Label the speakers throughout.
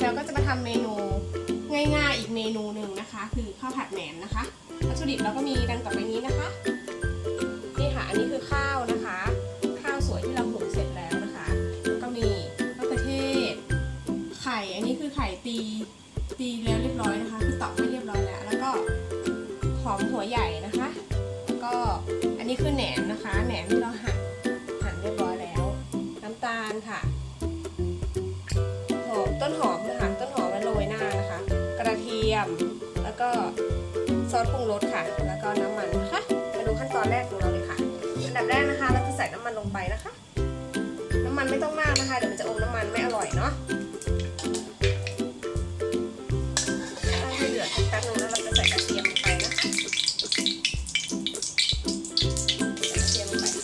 Speaker 1: เราก็จะมาทำเมนูง่ายๆอีกเมนูหนึ่งนะคะ คือข้าวผัดแหนมนะคะวัตถุดิบเราก็มีดังต่อไปนี้นะคะนี่ค่ะอันนี้คือข้าวนะคะ ข้าวสวยที่เราหุงเสร็จแล้วนะคะแล้วก็มีมะเขือเทศ ไข่อันนี้คือไข่ตีตีแล้วเรียบร้อยนะคะคือตอกให้เรียบร้อยแล้ว แล้วก็หอมหัวใหญ่นะคะ ก็อันนี้คือแหนมนะคะแหนมที่ ซอสปรุงรสค่ะ แล้วก็น้ำมันนะคะมาดูขั้นตอนแรกของเราเลยค่ะ อันดับแรกนะคะ เราจะใส่น้ำมันลงไปนะคะ น้ำมันไม่ต้องมากนะคะ เดี๋ยวมันจะอมน้ำมันไม่อร่อยเนาะตั้งให้เดือดแป๊บนึงแล้วเราจะใส่กระเทียมลงไปนะคะใส่กระเทียมลงไปค่ะ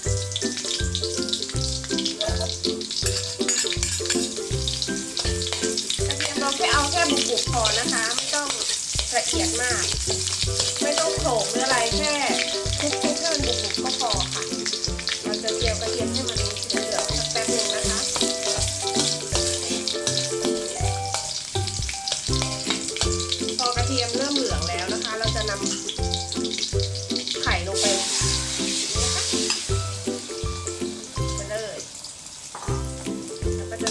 Speaker 1: กระเราแค่เอาแค่บุบๆพอนะคะ ไม่ต้องละเอียดมาก กหรืออะไรแค่คลุกๆให้มันบุบๆก็พอค่ะ เราจะเจียวกระเทียมให้มันเหลืองๆสักแป๊บหนึงนะคะ พอกระเทียมเริ่มเหลืองแล้วนะคะ เราจะนำไข่ลงไปนี่นะคะไปเลยแล้วก็จะ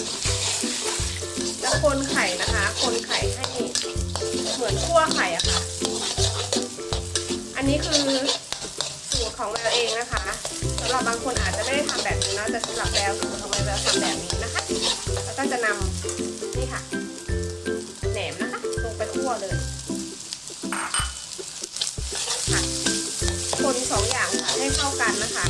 Speaker 1: แล้วคนไข่นะคะ คนไข่ให้เหมือนคั่วไข่อะค่ะ นี้คือสูตรของเราเองนะคะสำหรับบางคนอาจจะไม่ได้ทำแบบนี้นะแต่สำหรับแววสูตรของแววทำแบบนี้นะคะ แล้วก็จะนำนี่ค่ะแหนมนะคะลงไปคั่วเลยคนสองอย่างให้เข้ากันนะคะ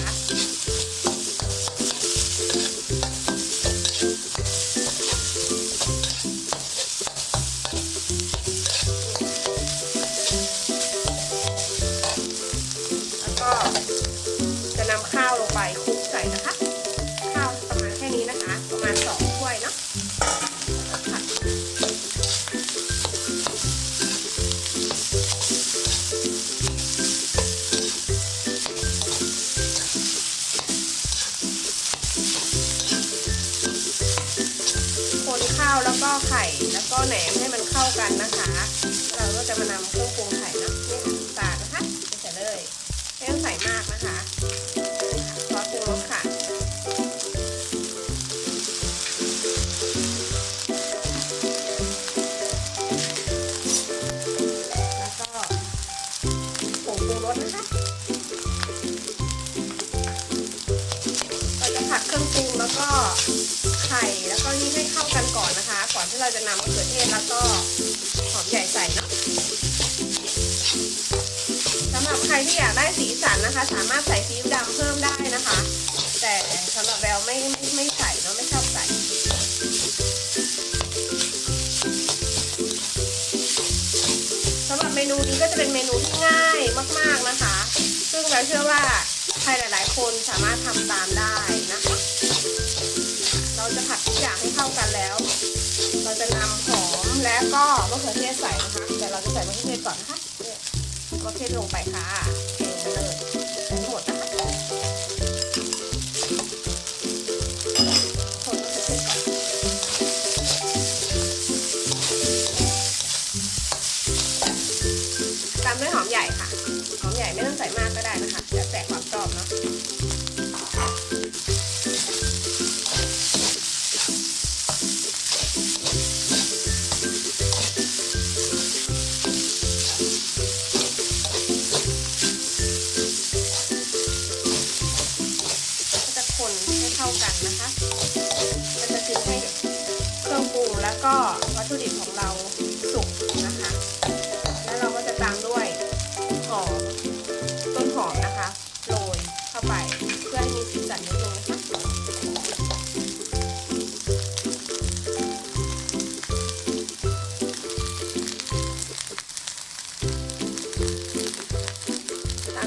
Speaker 1: แล้วก็ไข่แล้วก็แหนมให้มันเข้ากันนะคะ เราก็จะมานำเครื่องปรุงไข่นะนี่ค่ะตาลนะคะใส่เลยไม่ต้องใส่มากนะคะซอสปรุงรสค่ะแล้วก็ผงปรุงรสนะคะเราจะผัดเครื่องปรุงแล้วก็ไข่แล้วก็นี่ให้เข้ากันก่อนนะคะ ที่เราจะนำมะเขือเทศแล้วก็หอมใหญ่ใส่เนาะสำหรับใครที่อยากได้สีสันนะคะ สามารถใส่ซีอิ๊วดำเพิ่มได้นะคะ แต่สำหรับแววไม่ไม่ไม่ใส่เนาะไม่ชอบใส่สำหรับเมนูนี้ก็จะเป็นเมนูที่ง่ายมาก ๆนะคะ ซึ่งแววเชื่อว่าใครหลาย ๆ คนสามารถทำตามได้นะคะ เราจะผัดทุกอย่างให้เข้ากันแล้ว เราจะนำหอมและก็มะเขือเทศใส่นะคะแต่เราจะใส่มะเขือเทศก่อนนะคะมะเขือเทศลงไปค่ะเทลงไปเลย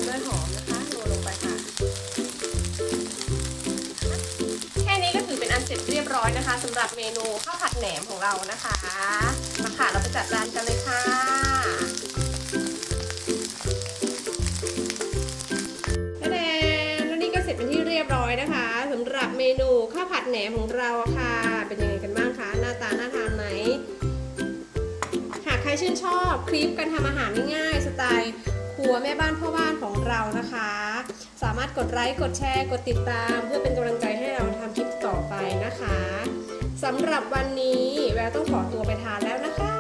Speaker 1: ด้วยหอมนะคะโรยลงไปค่ะ แค่นี้ก็ถือเป็นอันเสร็จเรียบร้อยนะคะสำหรับเมนูข้าวผัดแหนมของเรานะคะ มาค่ะเราไปจัดจานกันเลยค่ะแน่ๆแล้วนี่ก็เสร็จเป็นที่เรียบร้อยนะคะสำหรับเมนูข้าวผัดแหนมของเราค่ะ เป็นยังไงกันบ้างคะหน้าตาน่าทานไหมหากใครชื่นชอบคลิปการทำอาหารง่ายๆสไตล์ ครัวแม่บ้านพ่อบ้านของเรานะคะ สามารถกดไลค์กดแชร์ กดติดตาม เพื่อเป็นกำลังใจให้เราทำคลิปต่อไปนะคะสำหรับวันนี้แววต้องขอตัวไปทานแล้วนะคะ